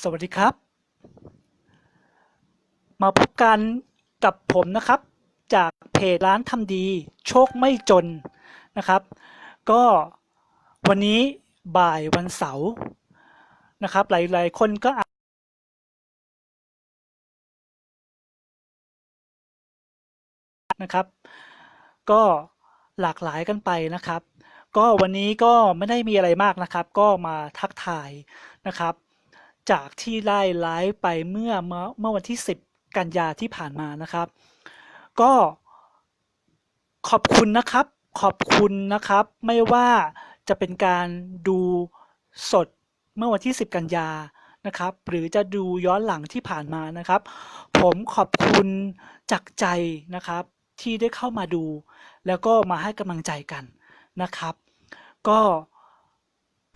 สวัสดีครับ มาพบกันกับผมนะครับ จากเพจร้านทำดี โชคไม่จนนะครับ ก็วันนี้บ่ายวันเสาร์นะครับ หลาย ๆ คนก็อาจนะครับ ก็หลากหลายกันไปนะครับ ก็วันนี้ก็ไม่ได้มีอะไรมากนะครับ ก็มาทักทายนะครับ จากที่ได้ไลฟ์ไปเมื่อเมื่อวันที่ 10 กันยาที่ผ่านมานะครับ ก็ขอบคุณนะครับ ขอบคุณนะครับ ไม่ว่าจะเป็นการดูสดเมื่อวันที่ 10 กันยานะครับ หรือจะดูย้อนหลังที่ผ่านมานะครับ ผมขอบคุณจากใจนะครับที่ได้เข้ามาดู แล้วก็มาให้กำลังใจกันนะครับ ก็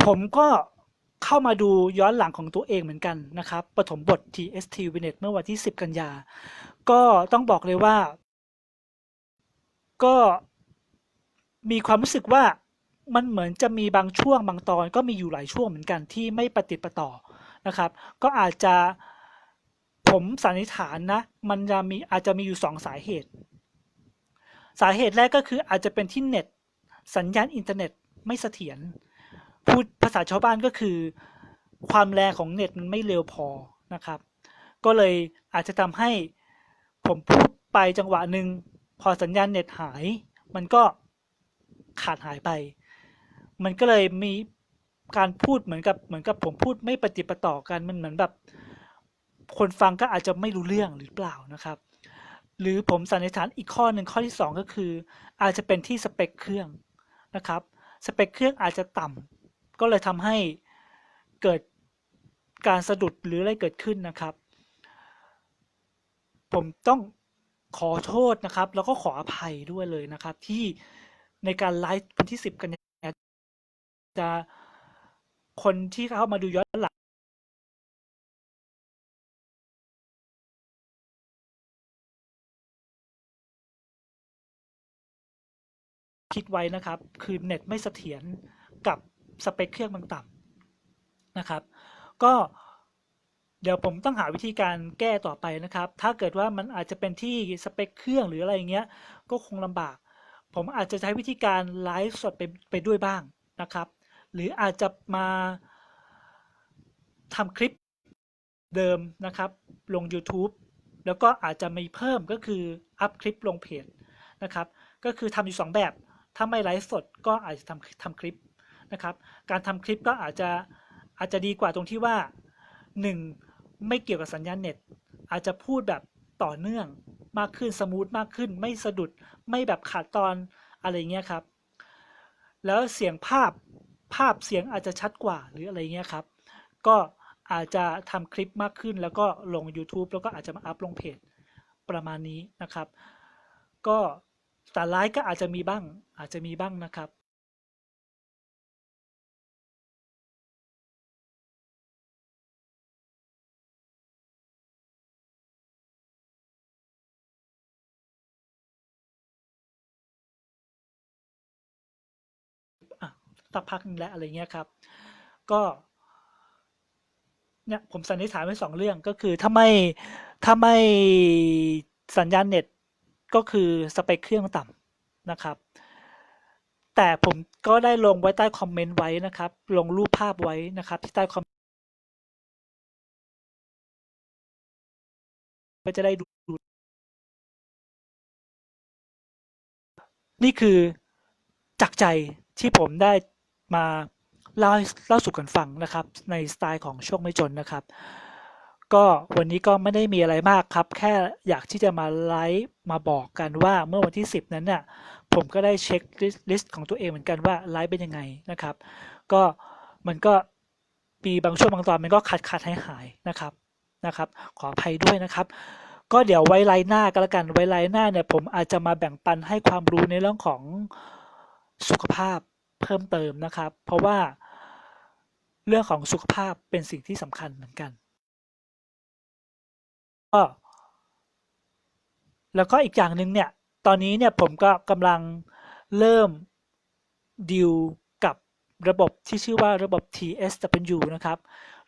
ผมก็ เข้ามาดูย้อนหลังของตัวเองเหมือนกันนะครับปฐมบท TST w i n e t เมื่อวันที่ 10 กันยา ก็ต้องบอกเลยว่า ก็มีความรู้สึกว่ามันเหมือนจะมีบางช่วงบางตอน ก็มีอยู่หลายช่วงเหมือนกันที่ไม่ปฏิดประต่อนะครับ ก็อาจจะผมสันนิษฐานนะ มันจะมีอาจจะมีอยู่สองสาเหตุ สาเหตุแรกก็คืออาจจะเป็นที่เน็ต สัญญาณอินเทอร์เน็ตไม่เสถียร พูดภาษาชาวบ้านก็คือ ความแรงของเน็ตมันไม่เร็วพอนะครับ ก็เลยอาจจะทำให้ผมพูดไปจังหวะหนึ่งพอสัญญาณเน็ตหาย มันก็ขาดหายไป มันก็เลยมีการพูดเหมือนกับเหมือนกับผมพูดไม่ปฏิประต่อกันมันเหมือนแบบ คนฟังก็อาจจะไม่รู้เรื่องหรือเปล่านะครับ หรือผมสันนิษฐานอีกข้อหนึ่งข้อที่สองก็คือ อาจจะเป็นที่สเปคเครื่องนะครับสเปคเครื่องอาจจะต่ำ ก็เลยทำให้เกิดการสะดุดหรืออะไรเกิดขึ้นนะครับ ผมต้องขอโทษนะครับ แล้วก็ขออภัยด้วยเลยนะครับ ที่ในการไลฟ์วันที่ 10 กันยายนจะคนที่เข้ามาดูย้อนหลังคิดไว้นะครับ คือเน็ตไม่เสถียรกับ สเปคเครื่องมันต่ำนะครับ ก็เดี๋ยวผมต้องหาวิธีการแก้ต่อไปนะครับ ถ้าเกิดว่ามันอาจจะเป็นที่สเปคเครื่องหรืออะไรอย่างเงี้ย ก็คงลำบาก ผมอาจจะใช้วิธีการไลฟ์สดไปไปด้วยบ้างนะครับ หรืออาจจะมาทำคลิปเดิมนะครับ ลง YouTube แล้วก็อาจจะมีเพิ่มก็คืออัพคลิปลงเพจนะครับ ก็คือทำอยู่สองแบบ ถ้าไม่ไลฟ์สดก็อาจจะทำทำคลิป นะครับ การทำคลิปก็อาจจะอาจจะดีกว่าตรงที่ว่า 1. ไม่เกี่ยวกับสัญญาณเน็ต อาจจะพูดแบบต่อเนื่องมากขึ้นสมูทมากขึ้น ไม่สะดุดไม่แบบขาดตอนอะไรเงี้ยครับ แล้วเสียงภาพภาพเสียงอาจจะชัดกว่าหรืออะไรเงี้ยครับ ก็อาจจะทำคลิปมากขึ้น แล้วก็ลง YouTube แล้วก็อาจจะมาอัพลงเพจประมาณนี้นะครับ ก็แต่ไลฟ์ก็อาจจะมีบ้างอาจจะมีบ้างนะครับ สักพักหนึงแล้วอะไรเงี้ยครับ ก็เนี่ยผมสันนิษฐานไว้สองเรื่องก็คือถ้าไม่ถ้าไม่สัญญาณเน็ตก็คือสเปคเครื่องต่ำนะครับ แต่ผมก็ได้ลงไว้ใต้คอมเมนต์ไว้นะครับ ลงรูปภาพไว้นะครับ ที่ใต้คอมก็จะได้ดู นี่คือจากใจที่ผมได้ มาเล่าเล่าสู่กันฟังนะครับ ในสไตล์ของโชคไม่จนนะครับ ก็วันนี้ก็ไม่ได้มีอะไรมากครับ แค่อยากที่จะมาไลฟ์มาบอกกันว่าเมื่อวันที่ 10 นั้นเนี่ยผมก็ได้เช็คลิสต์ของตัวเองเหมือนกันว่าไลฟ์เป็นยังไงนะครับ ก็มันก็มีบางช่วงบางตอนมันก็ขาดขาดหายหายนะครับนะครับ ขออภัยด้วยนะครับ ก็เดี๋ยวไว้ไลน์หน้าก็แล้วกันไว้ไลน์หน้าเนี่ยผมอาจจะมาแบ่งปันให้ความรู้ในเรื่องของสุขภาพ เพิ่มเติมนะครับ เพราะว่าเรื่องของสุขภาพเป็นสิ่งที่สำคัญเหมือนกันก็แล้วก็อีกอย่างหนึ่งเนี่ย ตอนนี้เนี่ยผมก็กำลังเริ่มดิวกับระบบที่ชื่อว่าระบบ TSW นะครับ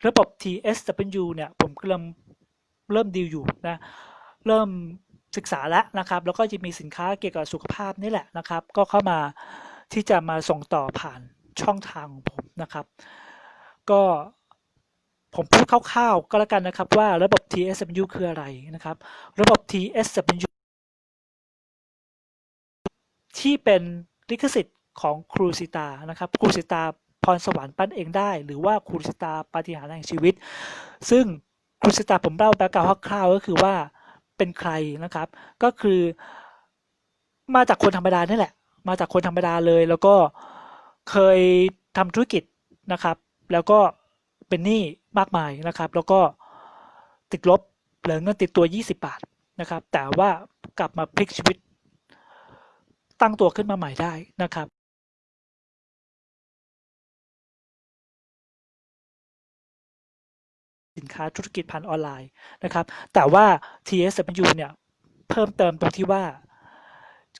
ระบบ TSW เนี่ยผมกำลังเริ่มดีลอยู่นะ เริ่มศึกษาแล้วนะครับ แล้วก็จะมีสินค้าเกี่ยวกับสุขภาพนี่แหละนะครับ ก็เข้ามา ที่จะมาส่งต่อผ่านช่องทางของผมนะครับ ก็ผมพูดคร่าวๆก็แล้วกันนะครับว่าระบบ TSW คืออะไรนะครับ ระบบ TSW ที่เป็นลิขสิทธิ์ของครูสิตานะครับครูสิตาพรสวรรค์ปั้นเองได้ หรือว่าครูสิตาปาฏิหาริย์แห่งชีวิต ซึ่งครูสิตาผมเล่าแบ็กกราวคร่าวๆก็คือว่าเป็นใครนะครับ ก็คือมาจากคนธรรมดานี่แหละ มาจากคนธรรมดาเลย แล้วก็เคยทำธุรกิจนะครับ แล้วก็เป็นหนี้มากมายนะครับ แล้วก็ติดลบเหลือเงินติดตัว 20 บาทนะครับ แต่ว่ากลับมาพลิกชีวิต ตั้งตัวขึ้นมาใหม่ได้นะครับสินค้าธุรกิจผ่านออนไลน์นะครับ แต่ว่า TSW เนี่ย เพิ่มเติมตรงที่ว่า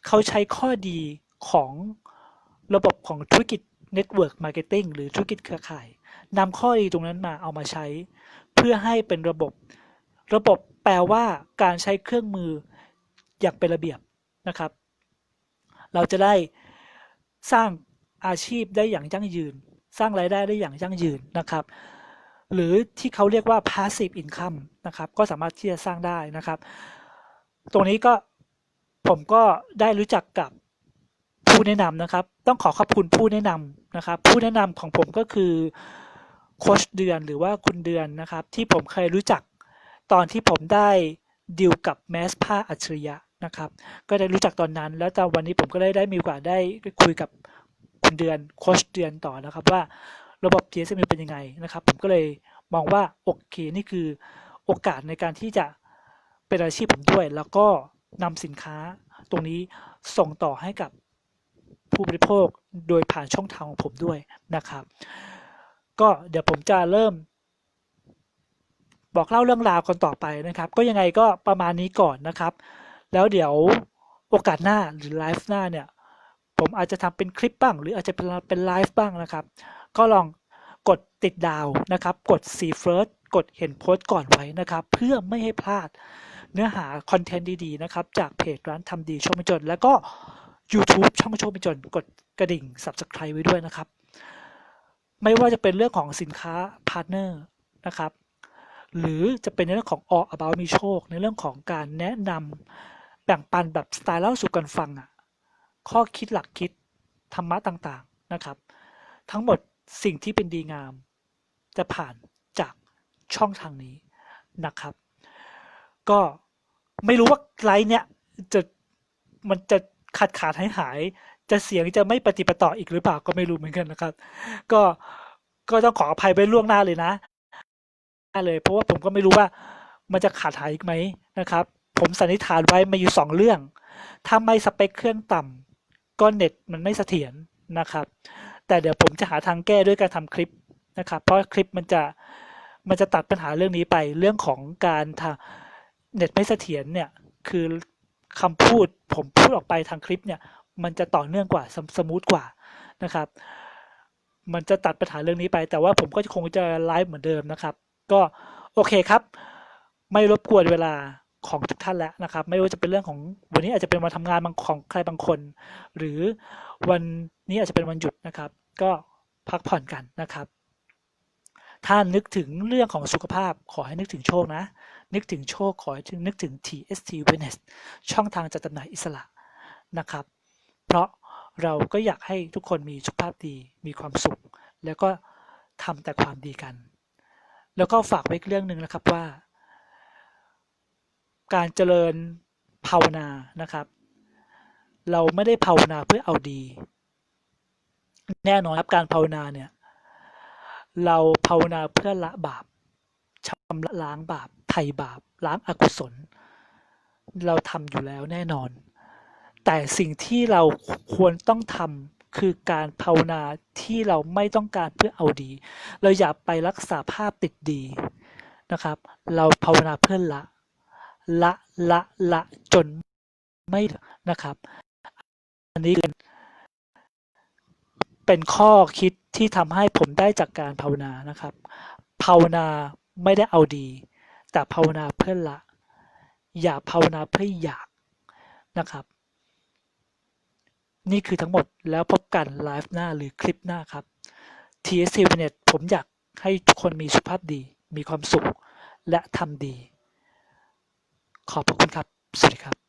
เขาใช้ข้อดี ของระบบของธุรกิจ Network Marketing หรือธุรกิจเครือข่ายนำข้อดีตรงนั้นมาเอามาใช้ เพื่อให้เป็นระบบ ระบบแปลว่าการใช้เครื่องมืออย่างเป็นระเบียบนะครับ เราจะได้สร้างอาชีพได้อย่างยั่งยืน สร้างรายได้ได้อย่างยั่งยืนนะครับ หรือที่เขาเรียกว่า passive income นะครับก็สามารถที่จะสร้างได้นะครับ ตรงนี้ก็ผมก็ได้รู้จักกับ ผู้แนะนำนะครับ ต้องขอขอบคุณผู้แนะนำนะครับ ผู้แนะนำของผมก็คือโคชเดือนหรือว่าคุณเดือนนะครับ ที่ผมเคยรู้จักตอนที่ผมได้ดีลกับแมสผ้าอัจฉริยะนะครับ ก็ได้รู้จักตอนนั้น แล้วตอนวันนี้ผมก็ได้ได้มีโอกาสได้คุยกับคุณเดือนโคชเดือนต่อนะครับ ว่าระบบ TSM เป็นยังไงนะครับ ผมก็เลยมองว่าโอเคนี่คือโอกาสในการที่จะเป็นอาชีพผมด้วย แล้วก็นำสินค้าตรงนี้ส่งต่อให้กับ ผู้บริโภคโดยผ่านช่องทางของผมด้วยนะครับ ก็เดี๋ยวผมจะเริ่ม บอกเล่าเรื่องราวกันต่อไปนะครับ ก็ยังไงก็ประมาณนี้ก่อนนะครับ แล้วเดี๋ยวโอกาสหน้าหรือไลฟ์หน้าเนี่ย ผมอาจจะทำเป็นคลิปบ้าง หรืออาจจะเป็นเป็นไลฟ์บ้างนะครับ ก็ลองกดติดดาวนะครับ กด see first กดเห็นโพสต์ก่อนไว้นะครับ เพื่อไม่ให้พลาดเนื้อหาคอนเทนต์ดี ๆ นะครับ จากเพจร้านทำดีชมจน แล้วก็ YouTube ช่องโชคไม่จนกดกระดิ่ง Subscribe ไว้ด้วยนะครับ ไม่ว่าจะเป็นเรื่องของสินค้าพาร์ทเนอร์นะครับ หรือจะเป็นในเรื่องของ All About มีโชค ในเรื่องของการแนะนำแบ่งปันแบบสไตล์เล่าสู่กันฟังอะข้อคิดหลักคิดธรรมะต่างๆนะครับ ทั้งหมดสิ่งที่เป็นดีงาม จะผ่านจากช่องทางนี้นะครับ ก็ไม่รู้ว่าไลฟ์เนี้ยจะมันจะ ขาดขาดหายหาย จะเสียงจะไม่ปฏิปต่ออีกหรือเปล่าก็ไม่รู้เหมือนกันนะครับ ก็ก็ต้องขออภัยไว้ล่วงหน้าเลยนะเลยเพราะว่าผมก็ไม่รู้ว่ามันจะขาดหายอีกไหมนะครับ ผมสันนิษฐานไว้มาอยู่สองเรื่องถ้าไม่สเปคเครื่องต่ำก็เน็ตมันไม่เสถียรนะครับ แต่เดี๋ยวผมจะหาทางแก้ด้วยการทำคลิปนะครับ เพราะคลิปมันจะมันจะตัดปัญหาเรื่องนี้ไปเรื่องของการทาเน็ตไม่เสถียรเนี่ยคือ คำพูดผมพูดออกไปทางคลิปเนี่ย มันจะต่อเนื่องกว่าสมูทกว่านะครับ มันจะตัดปัญหาเรื่องนี้ไป แต่ว่าผมก็คงจะไลฟ์เหมือนเดิมนะครับ ก็โอเคครับ ไม่รบกวนเวลาของทุกท่านแล้วนะครับ ไม่ว่าจะเป็นเรื่องของวันนี้อาจจะเป็นวันทำงานบางของใครบางคน หรือวันนี้อาจจะเป็นวันหยุดนะครับ ก็พักผ่อนกันนะครับ ถ้านึกถึงเรื่องของสุขภาพขอให้นึกถึงโชคนะ นึกถึงโชคขอให้นึกถึง TST Wellness ช่องทางจัดจำหน่ายอิสระนะครับ เพราะเราก็อยากให้ทุกคนมีสุขภาพดีมีความสุข แล้วก็ทำแต่ความดีกัน แล้วก็ฝากไว้เรื่องหนึ่งนะครับว่า การเจริญภาวนานะครับ เราไม่ได้ภาวนาเพื่อเอาดี แน่นอนครับการภาวนาเนี่ยเราภาวนาเพื่อละบาปชำระล้างบาป ไถ่บาปล้างอากุศล เราทำอยู่แล้วแน่นอน แต่สิ่งที่เราควรต้องทำคือการภาวนาที่เราไม่ต้องการเพื่อเอาดี เราอย่าไปรักษาภาพติดดีนะครับ เราภาวนาเพื่อละ ละละละจนไม่นะครับ อันนี้เป็นเป็นข้อคิดที่ทำให้ผมได้จากการภาวนานะครับ ภาวนาไม่ได้เอาดี แต่ภาวนาเพื่อละ อย่าภาวนาเพื่ออยากนะครับ นี่คือทั้งหมดแล้วพบกันไลฟ์หน้าหรือคลิปหน้าครับ TSC v n e t ผมอยากให้ทุกคนมีสุขภาพดี มีความสุข และทำดี ขอบพระคุณครับ สวัสดีครับ